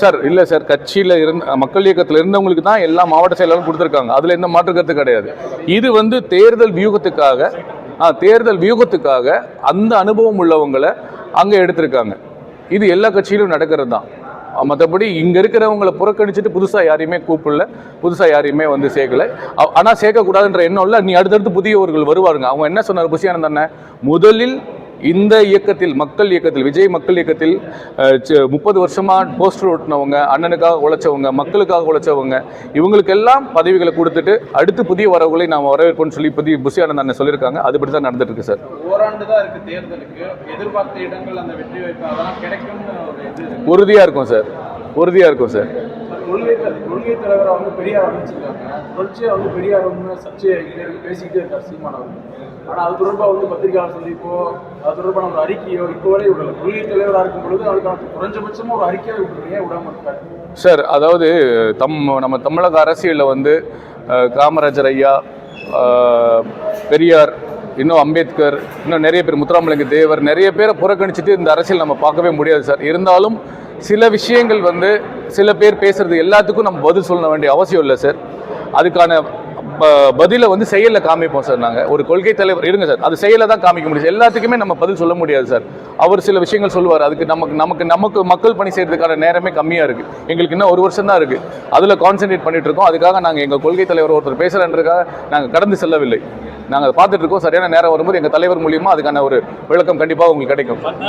Sir இல்லை sir கட்சியில் இருந்த மக்கள் இயக்கத்தில் இருந்தவங்களுக்கு தான் எல்லா மாவட்ட செயலாளரும் கொடுத்துருக்காங்க. அதில் எந்த மாற்று கருத்து கிடையாது. இது வந்து தேர்தல் வியூகத்துக்காக தேர்தல் வியூகத்துக்காக அந்த அனுபவம் உள்ளவங்களை அங்கே எடுத்திருக்காங்க. இது எல்லா கட்சியிலும் நடக்கிறது தான். மற்றபடி இங்கே இருக்கிறவங்களை புறக்கணிச்சிட்டு புதுசாக யாரையுமே கூப்பிடல புதுசாக யாரையுமே வந்து சேர்க்கலை. ஆனால் சேர்க்கக்கூடாதுன்ற எண்ணம் இல்லை. நீ அடுத்தடுத்து புதியவர்கள் வருவாருங்க. அவங்க என்ன சொன்னார்? புசியானந்த் முதலில் இந்த இயக்கத்தில் மக்கள் இயக்கத்தில் விஜய் மக்கள் இயக்கத்தில் முப்பது வருஷமா போஸ்டர் ஓட்டினவங்க அண்ணனுக்காக உழைச்சவங்க மக்களுக்காக உழைச்சவங்க இவங்களுக்கெல்லாம் பதவிகளை கொடுத்துட்டு அடுத்து புதிய வரவுகளை நாம் வரவேற்போம்னு சொல்லி புதிய புசியானந்த் அண்ணன் சொல்லியிருக்காங்க. அதுபடி தான் நடந்துட்டு இருக்கு சார். ஓராண்டு தான் இருக்கு தேர்தலுக்கு. எதிர்பார்த்த இடங்கள் அந்த வெற்றி வாய்ப்பு அதெல்லாம் இருக்கு. உறுதியாக இருக்கும் சார். உறுதியாக இருக்கும் சார். கொள்கை கொள்கை தலைவரை வந்து பெரியார் அமைச்சிருக்காங்க தொடர்ச்சியாக வந்து பெரியார் வந்து சர்ச்சையை பேசிக்கிட்டே இருக்கார் சீமான் அவர் ஆனால் அது தொடர்பாக வந்து பத்திரிகையாளர் சந்திப்போ அது தொடர்பாக நம்ம அறிக்கையோ இப்போ வரை விடல. கொள்கை தலைவராக இருக்கும் பொழுது அதுக்கான குறைஞ்சபட்சமாக ஒரு அறிக்கையை விட்டுருக்கீங்க விடாம இருக்காரு? சார் அதாவது தம் நம்ம தமிழக அரசியலில் வந்து காமராஜர் ஐயா பெரியார் இன்னும் அம்பேத்கர் இன்னும் நிறைய பேர் முத்துராமலிங்க தேவர் நிறைய பேரை புறக்கணிச்சிட்டு இந்த அரசியல் நம்ம பார்க்கவே முடியாது சார். இருந்தாலும் சில விஷயங்கள் வந்து சில பேர் பேசுறது எல்லாத்துக்கும் நம்ம பதில் சொல்ல வேண்டிய அவசியம் இல்லை சார் அதுக்கான ப- பதிலை வந்து செயலில் காமிப்போம் சார் நாங்கள் ஒரு கொள்கை தலைவர் இருங்க சார் அது செயலில் தான் காமிக்க முடியும். எல்லாத்துக்குமே நம்ம பதில் சொல்ல முடியாது சார் அவர் சில விஷயங்கள் சொல்லுவார். அதுக்கு நமக்கு நமக்கு நமக்கு மக்கள் பணி செய்கிறதுக்கான நேரமே கம்மியாக இருக்குது எங்களுக்கு இன்னும் ஒரு வருஷம் தான் இருக்குது அதில் கான்சென்ட்ரேட் பண்ணிகிட்டு இருக்கோம். அதுக்காக நாங்கள் எங்கள் கொள்கை தலைவர் ஒருத்தர் பேசுகிறன்றதுக்காக நாங்கள் கடந்து செல்லவில்லை. நாங்கள் பார்த்துட்டு இருக்கோம். சரியான நேரம் வரும்போது எங்கள் தலைவர் மூலியமாக அதுக்கான ஒரு விளக்கம் கண்டிப்பாக உங்களுக்கு கிடைக்கும்.